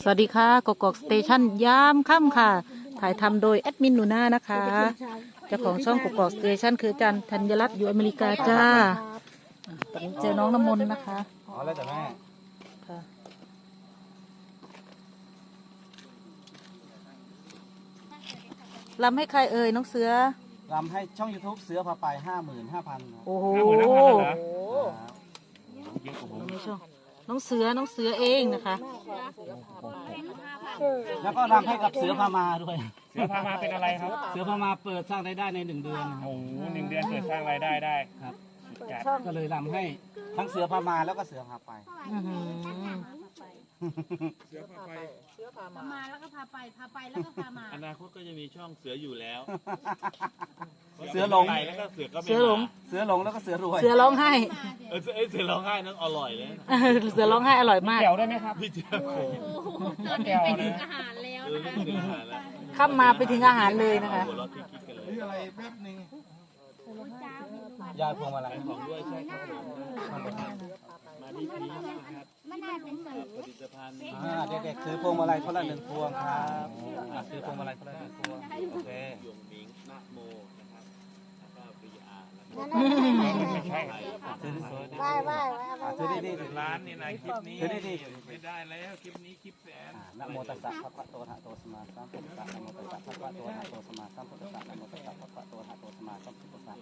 สวัสดีค่ะกกอกสเตชันยามค่ำค่ะ ถ่ายทำโดยแอดมินหนูนานะคะ เจ้าของช่องกกอกสเตชันคืออาจันธัญรัตน์อยู่อเมริกาจ้าอะตอนนี้เจอน้องน้ำมนต์นะคะอ๋อแล้วแต่แม่ค่ะลำให้ใครเอ่ยน้องเสือรำให้ช่อง YouTube เสือพาไปห้าหมื่นห้าพันโอ้โหไม่ชอบ น้องเสือน้องเสือเองนะคะ แล้วก็รำให้กับเสือพามาด้วย เสือพามาเป็นอะไรครับเสือพามาเปิดสร้างรายได้ในหนึ่งเดือนนะครับโอ้โหหนึ่งเดือนเปิดสร้างรายได้ได้ครับสุดจัดก็เลยรำให้ทั้งเสือพามาแล้วก็เสือพาไป อื้อหือ มาแล้วก็พาไปพาไปแล้วก็พามาอนาคตก็จะมีช่องเสืออยู่แล้วเสือหลง ไปแล้วก็เสือก็ไม่เสือหลง มาเสือหลงแล้วก็เสือรวยเสือร้องไห้เออเสือเอ้ยเสือร้องไห้นั่นอร่อยเลยเสือร้องไห้อร่อยมากเกี่ยวได้ไหมครับ พี่เจ้าเคยตอนนี้ไปถึงอาหารแล้วเออนะคะไม่ถึงอาหารแล้วข้ามมาไปถึงอาหารเลยนะคะ หัวเราะคิกๆกันเลยยายพวงมาลัยของด้วยใช่ครับผมมาที่พีชนะครับ มันน่าเป็นสื่อผลิตภัณฑ์อ่าเด็กๆซื้อพวงมาลัยคนละหนึ่งพวงครับอ่าซื้อพวงมาลัยคนละหนึ่งพวงโอเคหยงมิงนะโมนะครับแล้วก็ปรีอาแล้วก็ไม่ใช่ซื้อสวยๆไหว้ไหว้ไหว้อ่าซื้อดีๆร้านนี่นะคลิปนี้ซื้อดีไม่ได้แล้วคลิปนี้คลิปแสนอ่านะโมตัสสะภะคะวะโตอะระหะโตสัมมาสัมพุทธัสสะนะโมตัสสะภะคะวะโตอะระหะโตสัมมาสัมพุทธัสสะนะโมตัสสะภะคะวะโตอะระหะโตสัมมาสัมพุทธัสสะ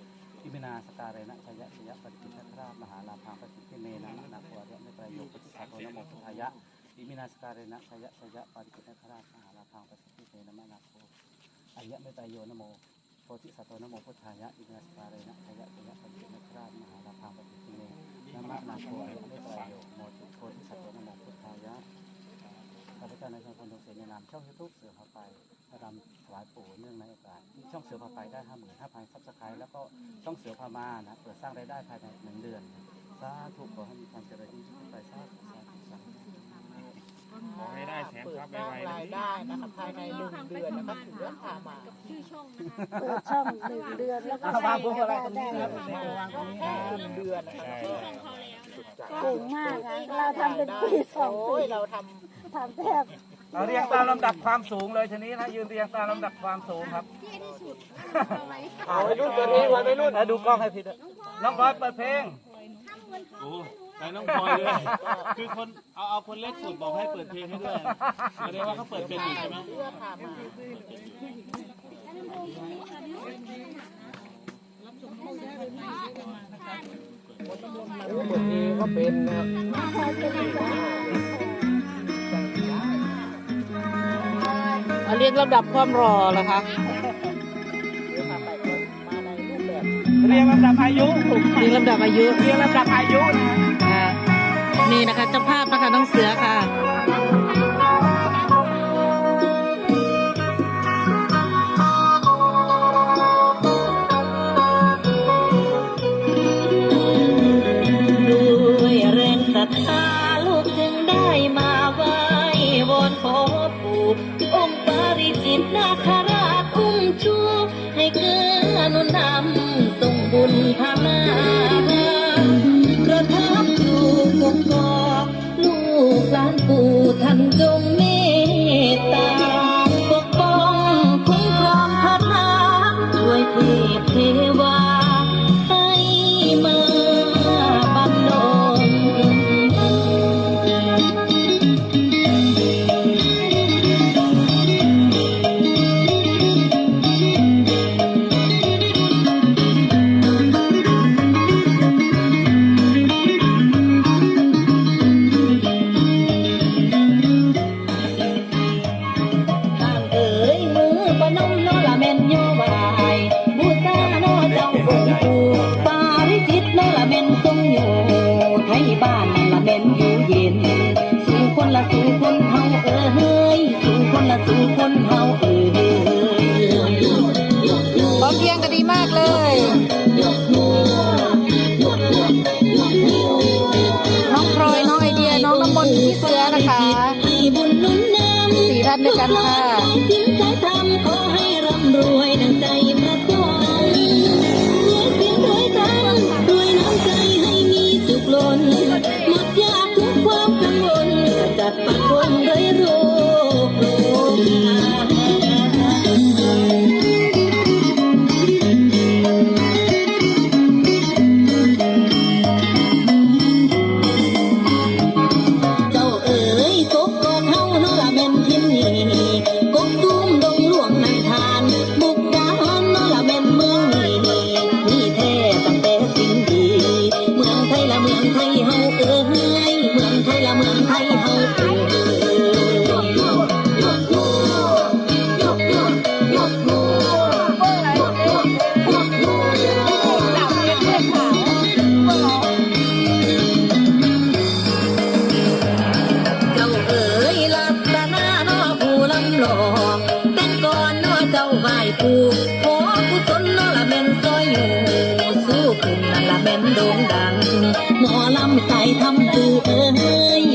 อิมินาสการเรนะชยะชยะปฏิปิณคราชมหาลาภาปฏิทิเมนะนะนะโวระเมตรโยปุติสาโตนะโมพุทธายะอิมินาสการเรนะชยะชยะปฏิปิณคราชมหาลาภาปฏิทิเมนะนะนะโวอายะเมตรโยนะโมโพธิสัตว์นะโมพุทธายะอิมินาสการเรนะชยะชยะปฏิปิณคราชมหาลาภาปฏิทิเมนะนะนะโวอายะเมตรโยโมโพธิสัตว์นะโมพุทธายะข้าพเจ้าในายชนคนดงเสียในนามช่องยูทูบเสือพาไปรำถวายปู่เนื่องในโอกาสที่ช่องเสือพาไปได้ห้าหมื่นห้าพันซับสไครต์แล้วก็ช่องเสือพามานะเปิดสร้างรายได้ภายในหนึ่งเดือนสาธุขอให้มีความเจริญยิ่งขึ้นไปสาธุสาธุสาธุขอให้ได้แสนเปิดครับสร้างไวๆนะรายได้นะคะภายในหนึ่งเดือนนะคะเสือพามาชื่อช่องนะคะเปิดช่องหนึ่งเดือนแล้วก็วางพวงมาลัยตรงนี้ได้นะได้วางตรงนี้นะหนึ่งเดือนนะคะได้ชื่อช่องเขาแล้วเก่งมากค่ะเราทำเป็นปีสองโอ้ปียเราททำแทบ เราเรียงตามลำดับความสูงเลยทีนี้นะยืนเรียงตามลำดับความสูงครับเท่ที่สุดเอาไว้เอาไปรุ่นเปิดเพลงไว้ไปรุ่นดูกล้องให้พี่ด้วยน้องพลอยเปิดเพลงโอ้ไปน้องพลอยด้วยคือคนเอาเอาคนเล็กสุดบอกให้เปิดเพลงให้ด้วยแสดงว่าเขาเปิดเป็นอยู่ใช่ไหมำเสือพามาเปิดเพลงก็เป็ นนะเอาเรียงลำดับความรอเหรอคะเสือพาไปก็มาในรูปแบบเรียงลำดับอายุเรียงลำดับอายุเรียงลำดับอายุนะอ่านี่นะคะเจ้าภาพนะคะน้องเสือค่ะ ริจิ สู่คาไหว้ปู่ขอกุศลนั่นละแม่นซอยอยู่สู้ขึ้นนั่นละแม่นโด่งดังหมอลำใส่ทำตูเอ้ย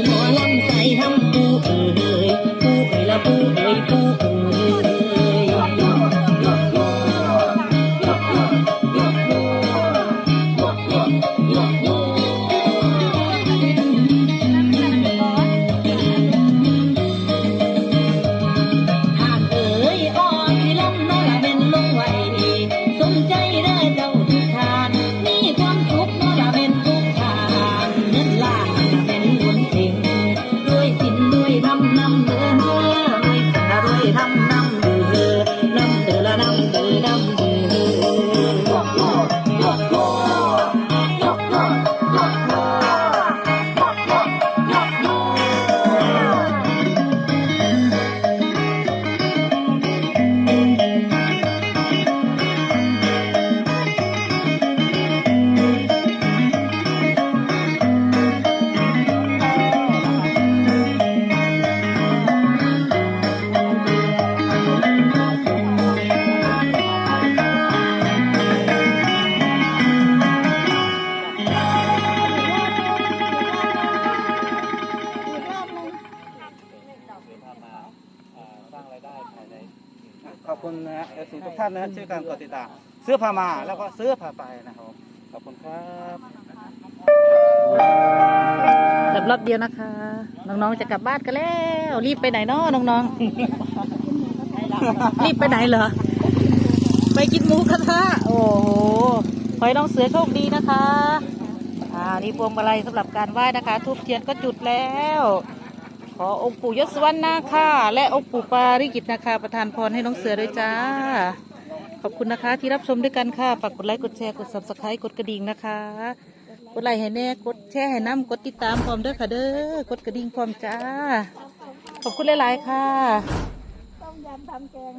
ทุกท่านนะฮะช่วยกันกดติดตามซื้อพามาแล้วก็ซื้อพาไปนะครับ ขอบคุณครับแบบรอบเดียวนะคะ น้องๆจะกลับบ้านกันแล้ว รีบไปไหนเนาะน้องๆ รีบไปไหนเหรอ ไปกินหมูกระทะโอ้โหขอให้น้องเสือโชคดีนะคะอ่านี่พวงมาลัยสำหรับการไหว้นะคะทุบเทียนก็จุดแล้ว ขอองค์ปู่ยศวรรณนาค่ะ และองค์ปู่ปาริกิตนะคะประทานพรให้น้องเสือด้วยจ้า ขอบคุณนะคะ ที่รับชมด้วยกันค่ะฝากกดไลค์กดแชร์กด subscribe กดกระดิ่งนะคะ กดไลค์ให้แน่กดแชร์ให้น้ำกดติดตามพร้อมเด้อค่ะเด้อกดกระดิ่งพร้อมจ้า ขอบคุณหลาย ๆ ค่ะ ต้มยำทำแกง